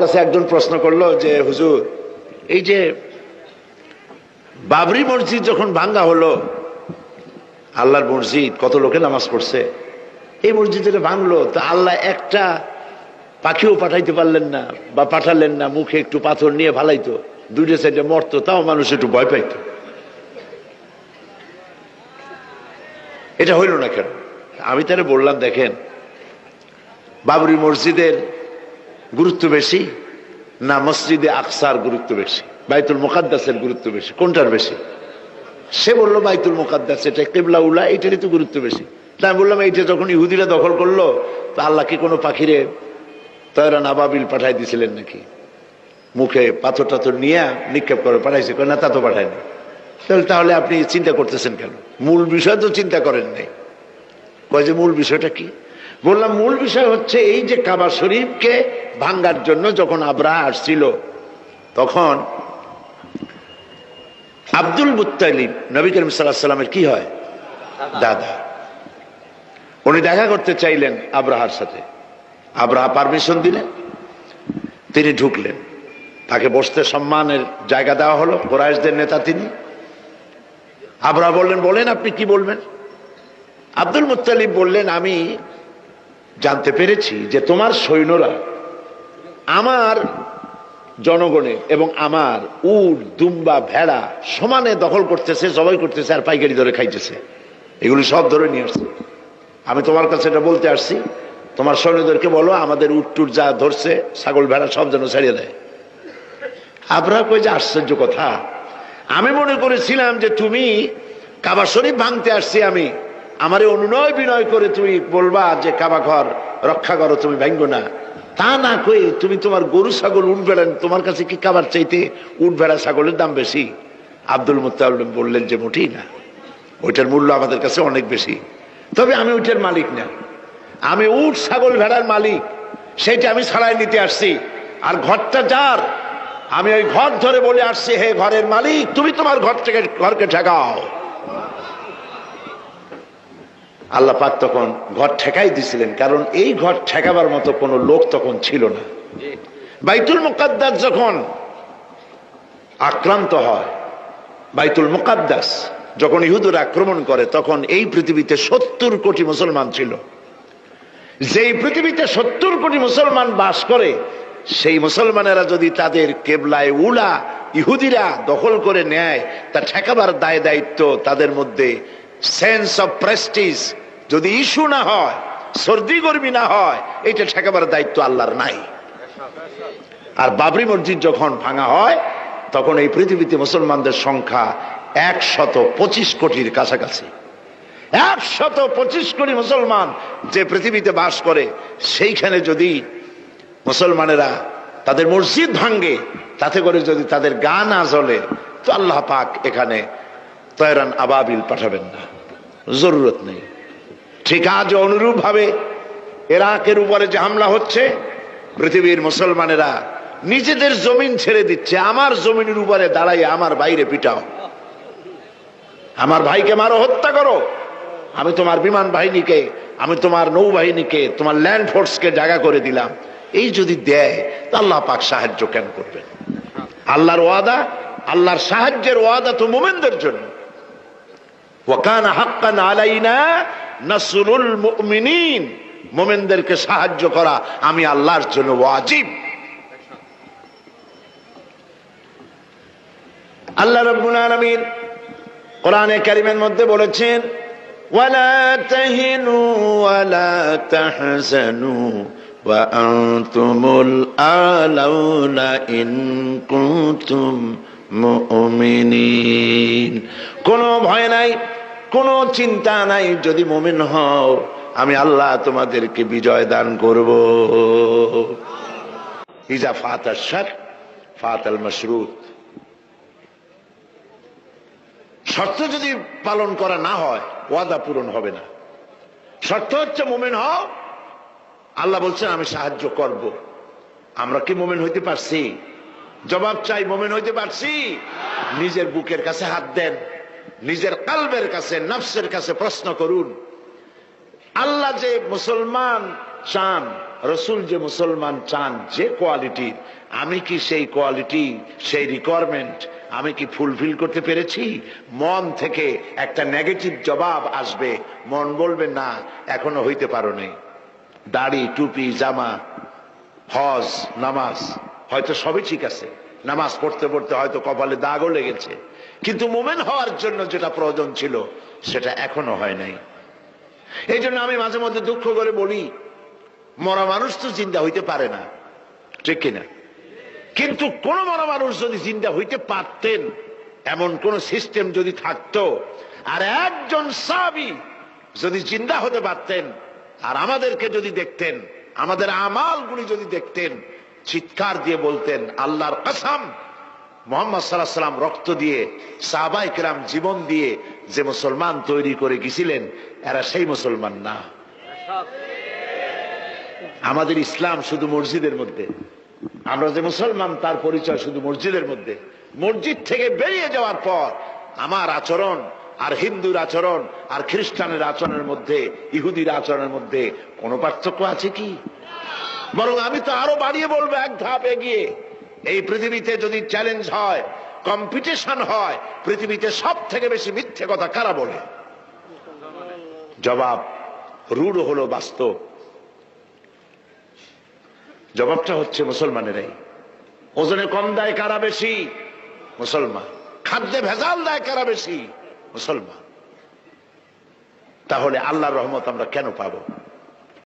কাছে একজন প্রশ্ন করল যে, হুজুর, এই যে বাবরি মসজিদ যখন ভাঙ্গা হলো, আল্লাহর মসজিদ, কত লোকে নামাজ পড়ছে? এই মসজিদে ভাঙলো, তা আল্লাহ একটা পাখিও পাঠাইতে পারলেন না বা পাঠালেন না, মুখে একটু পাথর নিয়ে ভালাইতো, দুইটা সাইডে মরতো, তাও মানুষ একটু ভয় পাইতো। এটা হইল না কেন? আমি তাহলে বললাম, দেখেন, বাবরি মসজিদের গুরুত্ব বেশি না মসজিদে আকসার গুরুত্ব বেশি? বাইতুল মোকাদ্দাসের গুরুত্ব বেশি। কোনটার বেশি? সে বলল, বাইতুল মোকাদ্দাস, এটা কেবলা উলা, এটারই তো গুরুত্ব বেশি। তা আমি বললাম, এইটা যখন ইহুদিরা দখল করল, তো আল্লাহ কি কোনো পাখিরে তয়রা নাবাবিল পাঠাই দিছিলেন নাকি? মুখে পাথর টাথর নিয়ে নিক্ষেপ করে পাঠাইছে না, তা তো পাঠায়নি। তাহলে তাহলে আপনি চিন্তা করতেছেন কেন? মূল বিষয় তো চিন্তা করেন নাই। কয় যে মূল বিষয়টা কি? বললাম মূল বিষয় হচ্ছে এই যে কাবা শরীফকে ভাঙ্গার জন্য যখন আবরা আসছিল তখন আব্দুল মুত্তালিব নবী করিম সাল্লাহ সাল্লামের কি হয়? দাদা। উনি দেখা করতে চাইলেন আব্রাহার সাথে। আব্রাহা পারমিশন দিলেন তিনি ঢুকলেন। তাকে বসতে সম্মানের জায়গা দেওয়া হলো কোরআশদের নেতা তিনি। আব্রাহা বললেন বলেন আপনি কি বলবেন? আব্দুল মুত্তালিব বললেন আমি জানতে পেরেছি যে তোমার সৈন্যরা আমার জনগণের এবং আমার উট, দুম্বা, ভেড়া সমানে দখল করতেছে, জবাই করতেছে আর পাইকারি ধরে খাইতেছে। এগুলি সব ধরে নিয়ে আসছে। আমি তোমার কাছে এটা বলতে আসছি। তোমার সৈন্যদেরকে বলো, আমাদের উট টুট যা ধরছে, ছাগল, ভেড়া সব যেন ছাড়িয়ে দেয়। আপনারা কই যে আশ্চর্য কথা। আমি মনে করেছিলাম যে তুমি কাবা শরীফ ভাঙতে আসছি আমি। আমারে অনুনয় বিনয় করে তুমি বলবা যে কাবা ঘর রক্ষা করো, তুমি ভাঙ্গো না। তা না কই তুমি তোমার গরু ছাগল উঠ বেড়ান তোমার কাছে কি কাবার চাইতে উঠ ভেড়া ছাগলের দাম বেশি? আব্দুল মুতালিম বললেন যে মোটেই না। ওইটার মূল্য আমাদের কাছে অনেক বেশি। তবে আমি ওইটার মালিক না। আমি উঠ ছাগল, ভেড়ার মালিক। সেইটা আমি ছাড়াই নিতে আসছি। আর ঘরটা যার, আমি ওই ঘর ধরে বলে আসছি, হে ঘরের মালিক, তুমি তোমার ঘর থেকে, ঘরকে ঠেকাও। আল্লাহ পাক তখন ঘর ঠেকাই দিছিলেন, কারণ এই ঘর ঠেকাবার মতো কোনো লোক তখন ছিল না। বাইতুল মুকাদ্দাস যখন আক্রান্ত হয়, বাইতুল মুকাদ্দাস যখন ইহুদুর আক্রমণ করে, তখন এই পৃথিবীতে সত্তর কোটি মুসলমান ছিল। যেই পৃথিবীতে সত্তর কোটি মুসলমান বাস করে, সেই মুসলমানেরা যদি তাদের কেবলায় উলা ইহুদিরা দখল করে নেয়, তা ঠেকাবার দায় দায়িত্ব তাদের মধ্যে সেন্স অফ প্রেস্টিজ যদি ইস্যু না হয়, সর্দি গর্মি না হয়, এটা ঠেকাবার দায়িত্ব আল্লাহর নাই। আর বাবরি মসজিদ যখন ভাঙা হয়, তখন এই পৃথিবীতে মুসলমানদের সংখ্যা একশত পঁচিশ কোটির কাছাকাছি। একশত পঁচিশ কোটি মুসলমান যে পৃথিবীতে বাস করে, সেইখানে যদি মুসলমানেরা তাদের মসজিদ ভাঙ্গে তাতে করে যদি তাদের গান না জ্বলে, তো আল্লাহ পাক এখানে তয়রান আবাবিল পাঠাবেন না। জরুরত নেই। ঠিক আজ অনুরূপ ভাবে এরাকের উপরে যে হামলা হচ্ছে, পৃথিবীর মুসলমানেরা নিজেদের জমিন ছেড়ে দিচ্ছে, আমার জমিনের উপরে দাঁড়াই আমার বাইরে পিটাও। আমার ভাইকে মারো, হত্যা করো। আমি তোমার বিমান বাহিনীকে, আমি তোমার নৌবাহিনীকে, তোমার ল্যান্ড ফোর্সকে জায়গা করে দিলাম। এই যদি দেয়, তা আল্লাহ পাক সাহায্য কেন করবেন? আল্লাহর ওয়াদা, আল্লাহর সাহায্যের ওয়াদা তো মোমেনদের জন্য। ওয়াকান হাক্কান আলাইনা নাসরুল মুমিনিন। মোমেনদেরকে সাহায্য করা আমি আল্লাহর জন্য ওয়াজিব। আল্লাহ রব্বুল আলামিন কোরআনে কারিমের মধ্যে বলেছেন, ওয়ালা তাহিনু ওয়ালা তাহজানু ওয়া আনতুমুল আলাউনা ইন কুনতুম মুমিনিন। কোনো ভয় নাই। কোনো চিন্তা নাই, যদি মুমিন হও, আমি আল্লাহ তোমাদেরকে বিজয় দান করব। ইজা শার ফাতাল মাশরুত শর্ত যদি পালন করা না হয়, ওয়াদা পূরণ হবে না। শর্ত হচ্ছে মোমেন হও, আল্লাহ বলছেন, আমি সাহায্য করব। আমরা কি মোমেন হইতে পারছি? জবাব চাই, মোমেন হইতে পারছি? নিজের বুকের কাছে হাত দেন। নিজের কালবের কাছে, নফসের কাছে প্রশ্ন করুন। আল্লাহ যে মুসলমান চান, রসুল যে মুসলমান চান, যে কোয়ালিটির আমি কি সেই কোয়ালিটি, সেই রিকোয়ারমেন্ট আমি কি ফুলফিল করতে পেরেছি? মন থেকে একটা নেগেটিভ জবাব আসবে। মন বলবে, না, এখনও হইতে পারো নাই দাড়ি, টুপি, জামা, হজ, নামাজ, হয়তো সবই ঠিক আছে। নামাজ পড়তে পড়তে হয়তো কপালে দাগও লেগেছে। কিন্তু মোমেন হওয়ার জন্য যেটা প্রয়োজন ছিল, সেটা এখনও হয় নাই। এই জন্য আমি মাঝে মধ্যে দুঃখ করে বলি, মরা মানুষ তো চিন্তা হইতে পারে না। ঠিক কিনা? কিন্তু কোন মরা মানুষ যদি চিন্তা হইতে পারতেন, এমন কোন সিস্টেম যদি থাকতো, আর একজন সাবি যদি জিন্দা হতে পারতেন, আর আমাদেরকে যদি দেখতেন, আমাদের আমালগুলি যদি দেখতেন, চিৎকার দিয়ে বলতেন, আল্লাহর কসম মোহাম্মদ সাল্লাহ সাল্লাম রক্ত দিয়ে সাহাবাই কেরাম জীবন দিয়ে যে মুসলমান তৈরি করে গেছিলেন, এরা সেই মুসলমান না। আমাদের ইসলাম শুধু মসজিদের মধ্যে। আমরা যে মুসলমান, তার পরিচয় শুধু মসজিদের মধ্যে। মসজিদ থেকে বেরিয়ে যাওয়ার পর আমার আচরণ, আর হিন্দুর আচরণ, আর খ্রিস্টানের আচরণের মধ্যে, ইহুদির আচরণের মধ্যে কোনো পার্থক্য আছে কি? বরং আমি তো আরও বাড়িয়ে বলব, এক ধাপ এগিয়ে। এই পৃথিবীতে যদি চ্যালেঞ্জ হয় কম্পিটিশন হয়, পৃথিবীতে সব থেকে বেশি মিথ্যে কথা কারা বলে? জবাব, রূঢ় হলো বাস্তব। জবাবটা হচ্ছে মুসলমানেরাই। ওজনে কম দেয় কারা বেশি? মুসলমান। খাদ্যে ভেজাল দেয় কারা বেশি? মুসলমান। তাহলে আল্লাহর রহমত আমরা কেন পাবো?